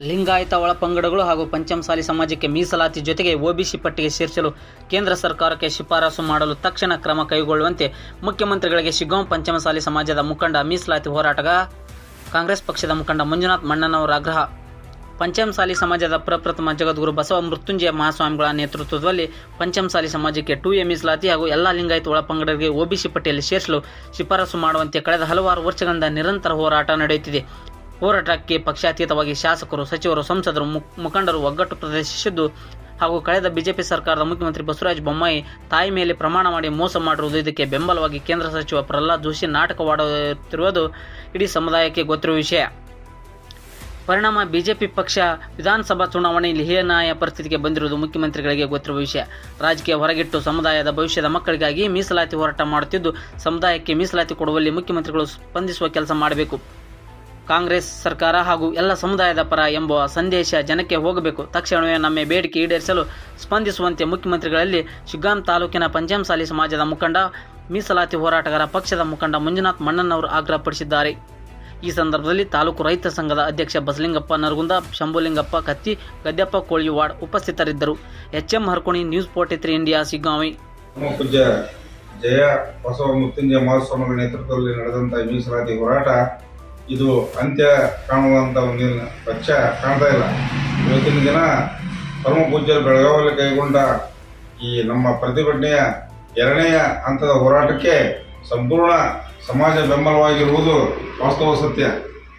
ಲಿಂಗಾಯತ ಒಳಪಂಗಡಗಳು ಹಾಗೂ ಪಂಚಮಸಾಲಿ ಸಮಾಜಕ್ಕೆ ಮೀಸಲಾತಿ ಜೊತೆಗೆ ಒಬಿಸಿ ಪಟ್ಟಿಗೆ ಸೇರಿಸಲು ಕೇಂದ್ರ ಸರ್ಕಾರಕ್ಕೆ ಶಿಫಾರಸು ಮಾಡಲು ತಕ್ಷಣ ಕ್ರಮ ಕೈಗೊಳ್ಳುವಂತೆ ಮುಖ್ಯಮಂತ್ರಿಗಳಿಗೆ ಶಿಗ್ಗಾಂ ಪಂಚಮಸಾಲಿ ಸಮಾಜದ ಮುಖಂಡ ಮೀಸಲಾತಿ ಹೋರಾಟಗ ಕಾಂಗ್ರೆಸ್ ಪಕ್ಷದ ಮುಖಂಡ ಮಂಜುನಾಥ್ ಮಣ್ಣನವರ ಆಗ್ರಹ. ಪಂಚಮಸಾಲಿ ಸಮಾಜದ ಪ್ರಪ್ರಥಮ ಜಗದ್ಗುರು ಬಸವ ಮೃತ್ಯುಂಜಯ ಮಹಾಸ್ವಾಮಿಗಳ ನೇತೃತ್ವದಲ್ಲಿ ಪಂಚಮಸಾಲಿ ಸಮಾಜಕ್ಕೆ ಟು ಎ ಮೀಸಲಾತಿ ಹಾಗೂ ಎಲ್ಲ ಲಿಂಗಾಯತ ಒಳಪಂಗಡರಿಗೆ ಒಬಿಸಿ ಪಟ್ಟಿಯಲ್ಲಿ ಸೇರಿಸಲು ಶಿಫಾರಸು ಮಾಡುವಂತೆ ಕಳೆದ ಹಲವಾರು ವರ್ಷಗಳಿಂದ ನಿರಂತರ ಹೋರಾಟ ನಡೆಯುತ್ತಿದೆ. ಹೋರಾಟಕ್ಕೆ ಪಕ್ಷಾತೀತವಾಗಿ ಶಾಸಕರು, ಸಚಿವರು, ಸಂಸದರು ಮುಖ- ಮುಖಂಡರು ಒಗ್ಗಟ್ಟು ಪ್ರದರ್ಶಿಸಿದ್ದು ಹಾಗೂ ಕಳೆದ ಬಿಜೆಪಿ ಸರ್ಕಾರದ ಮುಖ್ಯಮಂತ್ರಿ ಬಸವರಾಜ ಬೊಮ್ಮಾಯಿ ತಾಯಿ ಮೇಲೆ ಪ್ರಮಾಣ ಮಾಡಿ ಮೋಸ ಮಾಡಿರುವುದು ಇದಕ್ಕೆ ಬೆಂಬಲವಾಗಿ ಕೇಂದ್ರ ಸಚಿವ ಪ್ರಹ್ಲಾದ್ ಜೋಶಿ ನಾಟಕವಾಡುತ್ತಿರುವುದು ಇಡೀ ಸಮುದಾಯಕ್ಕೆ ಗೊತ್ತಿರುವ ವಿಷಯ. ಪರಿಣಾಮ ಬಿಜೆಪಿ ಪಕ್ಷ ವಿಧಾನಸಭಾ ಚುನಾವಣೆಯಲ್ಲಿ ಹೀನಾಯ ಪರಿಸ್ಥಿತಿಗೆ ಬಂದಿರುವುದು ಮುಖ್ಯಮಂತ್ರಿಗಳಿಗೆ ಗೊತ್ತಿರುವ ವಿಷಯ. ರಾಜಕೀಯ ಹೊರಗಿಟ್ಟು ಸಮುದಾಯದ ಭವಿಷ್ಯದ ಮಕ್ಕಳಿಗಾಗಿ ಮೀಸಲಾತಿ ಹೋರಾಟ ಮಾಡುತ್ತಿದ್ದು, ಸಮುದಾಯಕ್ಕೆ ಮೀಸಲಾತಿ ಕೊಡುವಲ್ಲಿ ಮುಖ್ಯಮಂತ್ರಿಗಳು ಸ್ಪಂದಿಸುವ ಕೆಲಸ ಮಾಡಬೇಕು. ಕಾಂಗ್ರೆಸ್ ಸರ್ಕಾರ ಹಾಗೂ ಎಲ್ಲ ಸಮುದಾಯದ ಪರ ಎಂಬ ಸಂದೇಶ ಜನಕ್ಕೆ ಹೋಗಬೇಕು. ತಕ್ಷಣವೇ ನಮ್ಮ ಬೇಡಿಕೆ ಈಡೇರಿಸಲು ಸ್ಪಂದಿಸುವಂತೆ ಮುಖ್ಯಮಂತ್ರಿಗಳಲ್ಲಿ ಶಿಗ್ಗಾಂ ತಾಲೂಕಿನ ಪಂಚಮಸಾಲಿ ಸಮಾಜದ ಮುಖಂಡ, ಮೀಸಲಾತಿ ಹೋರಾಟಗಾರ ಪಕ್ಷದ ಮುಖಂಡ ಮಂಜುನಾಥ್ ಮಣ್ಣನವರು ಆಗ್ರಹಪಡಿಸಿದ್ದಾರೆ. ಈ ಸಂದರ್ಭದಲ್ಲಿ ತಾಲೂಕು ರೈತ ಸಂಘದ ಅಧ್ಯಕ್ಷ ಬಸಲಿಂಗಪ್ಪ ನರಗುಂದ, ಶಂಭುಲಿಂಗಪ್ಪ ಕತ್ತಿ, ಗದ್ಯಪ್ಪ ಕೋಳಿವಾಡ್ ಉಪಸ್ಥಿತರಿದ್ದರು. H M Harkoni news forty three India Shiggavi Jaya Basava Mrutyunjaya ಮಹಾಸ್ವಾಮಿಗಳ ನೇತೃತ್ವದಲ್ಲಿ ನಡೆದಂತಹ ಮೀಸಲಾತಿ ಹೋರಾಟ ಇದು ಅಂತ್ಯ ಕಾಣುವಂತ ಒಂದಿನ ಪಕ್ಷ ಕಾಣ್ತಾ ಇಲ್ಲ. ಇವತ್ತಿನ ದಿನ ಪರಮ ಪೂಜ್ಯರು ಬೆಳಗಾವಿಯಲ್ಲಿ ಕೈಗೊಂಡ ಈ ನಮ್ಮ ಪ್ರತಿಭಟನೆಯ ಎರಡನೆಯ ಹಂತದ ಹೋರಾಟಕ್ಕೆ ಸಂಪೂರ್ಣ ಸಮಾಜ ಬೆಂಬಲವಾಗಿರುವುದು ವಾಸ್ತವ ಸತ್ಯ.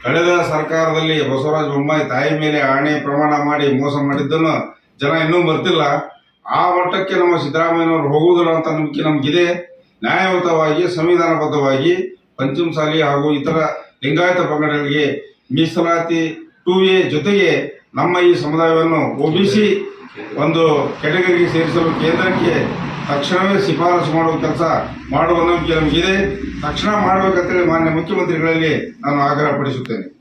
ಕಳೆದ ಸರ್ಕಾರದಲ್ಲಿ ಬಸವರಾಜ ಬೊಮ್ಮಾಯಿ ತಾಯಿ ಮೇಲೆ ಆಣೆ ಪ್ರಮಾಣ ಮಾಡಿ ಮೋಸ ಮಾಡಿದ್ದನ್ನು ಜನ ಇನ್ನೂ ಬರ್ತಿಲ್ಲ ಆ ಮಟ್ಟಕ್ಕೆ ನಮ್ಮ ಸಿದ್ದರಾಮಯ್ಯನವರು ಹೋಗುವುದಿಲ್ಲ ಅಂತ ನಂಬಿಕೆ ನಮಗಿದೆ. ನ್ಯಾಯಯುತವಾಗಿ, ಸಂವಿಧಾನಬದ್ಧವಾಗಿ, ಪಂಚಮಸಾಲಿ ಹಾಗೂ ಇತರ ಲಿಂಗಾಯತ ಪಂಗಡಗಳಿಗೆ ಮೀಸಲಾತಿ ಟು ಎ ಜೊತೆಗೆ ನಮ್ಮ ಈ ಸಮುದಾಯವನ್ನು ಒಬಿಸಿ ಒಂದು ಕೆಟಗರಿಗೆ ಸೇರಿಸಲು ಕೇಂದ್ರಕ್ಕೆ ತಕ್ಷಣವೇ ಶಿಫಾರಸು ಮಾಡುವ ಕೆಲಸ ಮಾಡುವ ನಂಬಿಕೆ ನಮಗಿದೆ. ತಕ್ಷಣ ಮಾಡಬೇಕಂತೇಳಿ ಮಾನ್ಯ ಮುಖ್ಯಮಂತ್ರಿಗಳಲ್ಲಿ ನಾನು ಆಗ್ರಹಪಡಿಸುತ್ತೇನೆ.